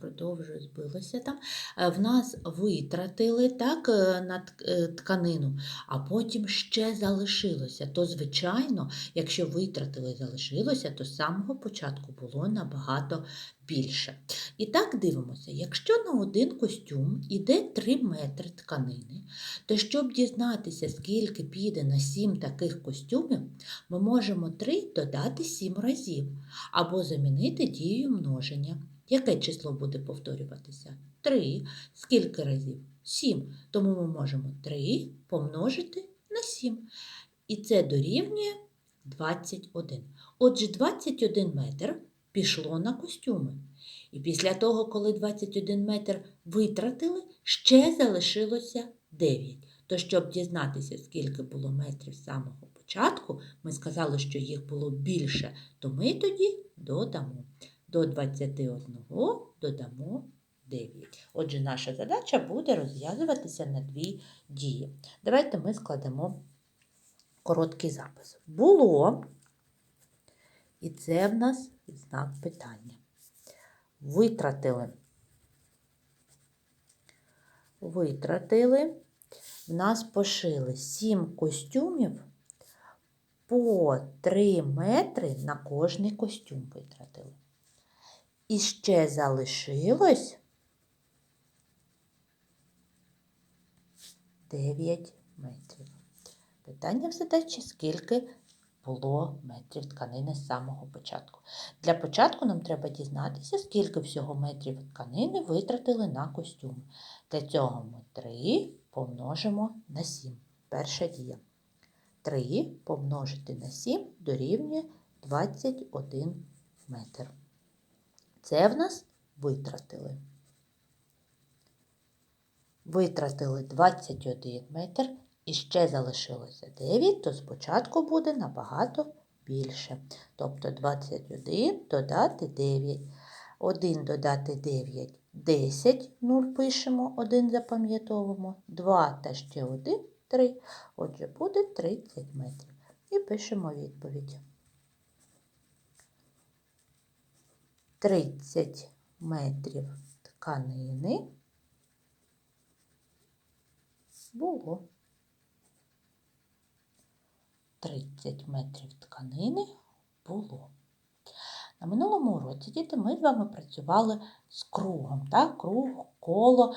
продовжую, збилося там. Е, В нас витратили так, е, на е, тканину, а потім ще залишилося. То, звичайно, якщо витратили залишилося, то з самого початку було набагато більше. І так дивимося, якщо на один костюм іде 3 метри тканини, то щоб дізнатися, скільки піде на 7 таких костюмів, ми можемо 3 додати 7 разів або замінити дією множення. Яке число буде повторюватися? 3. Скільки разів? 7. Тому ми можемо 3 помножити на 7. І це дорівнює 21. Отже, 21 метр пішло на костюми. І після того, коли 21 метр витратили, ще залишилося 9. То, щоб дізнатися, скільки було метрів з самого початку, ми сказали, що їх було більше, то ми тоді додамо. До 21 додамо 9. Отже, наша задача буде розв'язуватися на дві дії. Давайте ми складемо короткий запис. Було, і це в нас знак питання. Витратили. Витратили. В нас пошили 7 костюмів по 3 метри на кожний костюм витратили. І ще залишилось 9 метрів. Питання в задачі, скільки було метрів тканини з самого початку. Для початку нам треба дізнатися, скільки всього метрів тканини витратили на костюм. Для цього ми 3 помножимо на 7. Перша дія. 3 помножити на 7 дорівнює 21 метр. Це в нас витратили. Витратили 21 метр і ще залишилося 9, то спочатку буде набагато більше. Тобто 21 додати 9. 1 додати 9 10, 0 пишемо, 1 запам'ятовуємо, 2 та ще 1 3. Отже, буде 30 метрів. І пишемо відповідь. 30 метрів тканини було. 30 метрів тканини було. На минулому уроці діти ми з вами працювали з кругом, так? круг, коло.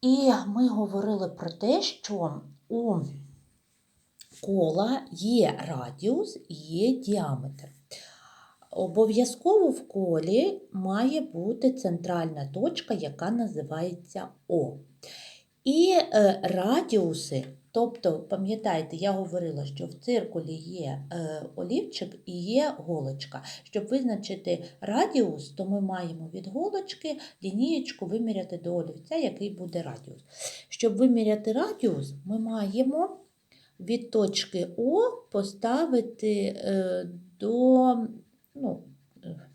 І ми говорили про те, що у кола є радіус і є діаметр. Обов'язково в колі має бути центральна точка, яка називається О. І е, радіуси, тобто, пам'ятаєте, я говорила, що в циркулі є е, олівчик і є голочка. Щоб визначити радіус, то ми маємо від голочки лінієчку виміряти до олівця, який буде радіус. Щоб виміряти радіус, ми маємо від точки О поставити е, до, ну, е,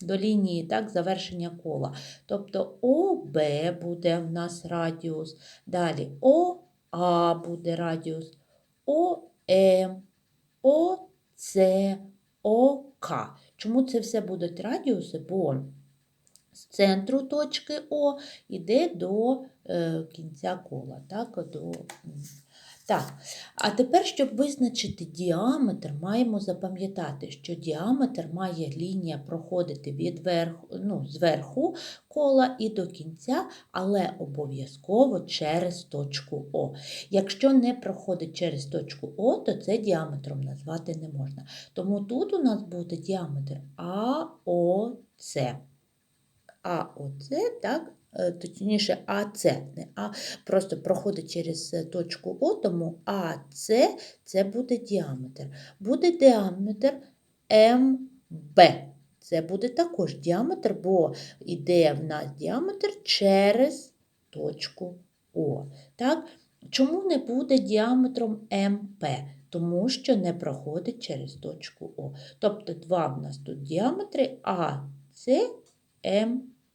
до лінії так, завершення кола. Тобто ОБ буде в нас радіус, далі ОА буде радіус, ОМ, ОЦ, ОК. Чому це все будуть радіуси? Бо з центру точки О йде до е, кінця кола. Так, до... так, а тепер, щоб визначити діаметр, маємо запам'ятати, що діаметр має лінія проходити від верху, ну, зверху кола і до кінця, але обов'язково через точку О. Якщо не проходить через точку О, то це діаметром назвати не можна. Тому тут у нас буде діаметр АОЦ. АОЦ, так, е, точніше АЦ, не А, просто проходить через е, точку О, тому АЦ це буде діаметр. Буде діаметр МБ. Це буде також діаметр, бо йде в нас діаметр через точку О. Так? Чому не буде діаметром МП? Тому що не проходить через точку О. Тобто два в нас тут діаметри АЦ,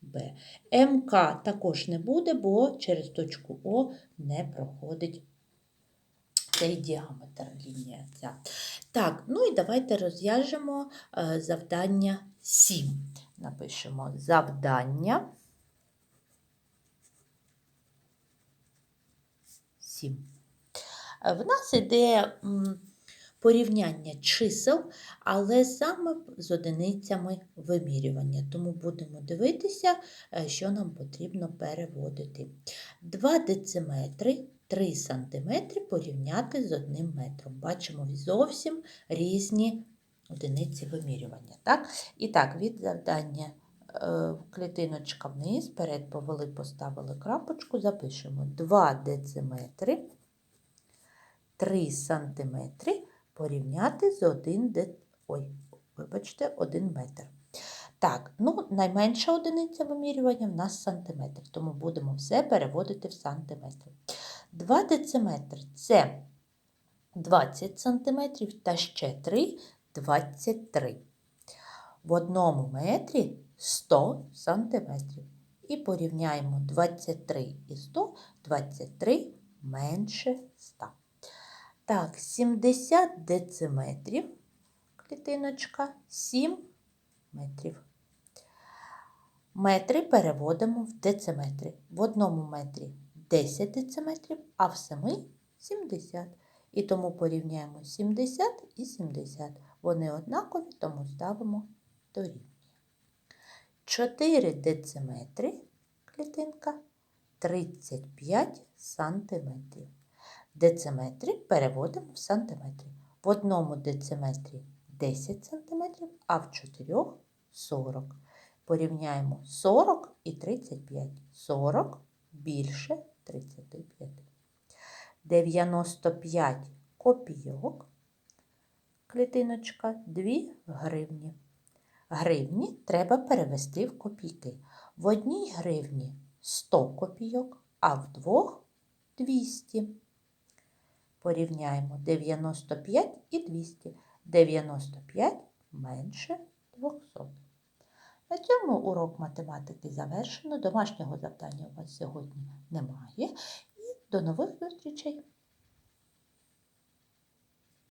МБ. МК також не буде, бо через точку О не проходить цей діаметр лінія ця. Так, ну і давайте розв'яжемо е, завдання 7. напишемо завдання 7. Е, В нас іде порівняння чисел, але саме з одиницями вимірювання. Тому будемо дивитися, е, що нам потрібно переводити. 2 дециметри, 3 сантиметри порівняти з 1 метром. Бачимо зовсім різні одиниці вимірювання. Так? І так, від завдання е, клітиночка вниз, перед повели, поставили крапочку, запишемо 2 дециметри, 3 сантиметри порівняти з 1 де... Ой, вибачте, 1 метр. Так, ну, найменша одиниця вимірювання в нас сантиметр, тому будемо все переводити в сантиметри. 2 дециметри – це 20 сантиметрів та ще 3 – 23. В одному метрі 100 сантиметрів. І порівняємо 23 і 100, 23 менше 100. Так, 70 дециметрів, клітиночка, 7 метрів. Метри переводимо в дециметри. В одному метрі 10 дециметрів, а в 7 – 70. І тому порівняємо 70 і 70. Вони однакові, тому ставимо дорівнює. 4 дециметри, клітинка, 35 сантиметрів. Дециметри переводимо в сантиметри. В одному дециметрі 10 сантиметрів, а в 4 – 40. Порівняємо 40 і 35. 40 більше 35. 95 копійок. Клітиночка 2 гривні. Гривні треба перевести в копійки. В одній гривні 100 копійок, а в двох 200. Порівняємо 95 і 200. 95 менше 200. На цьому урок математики завершено. Домашнього завдання у вас сьогодні немає. І до нових зустрічей!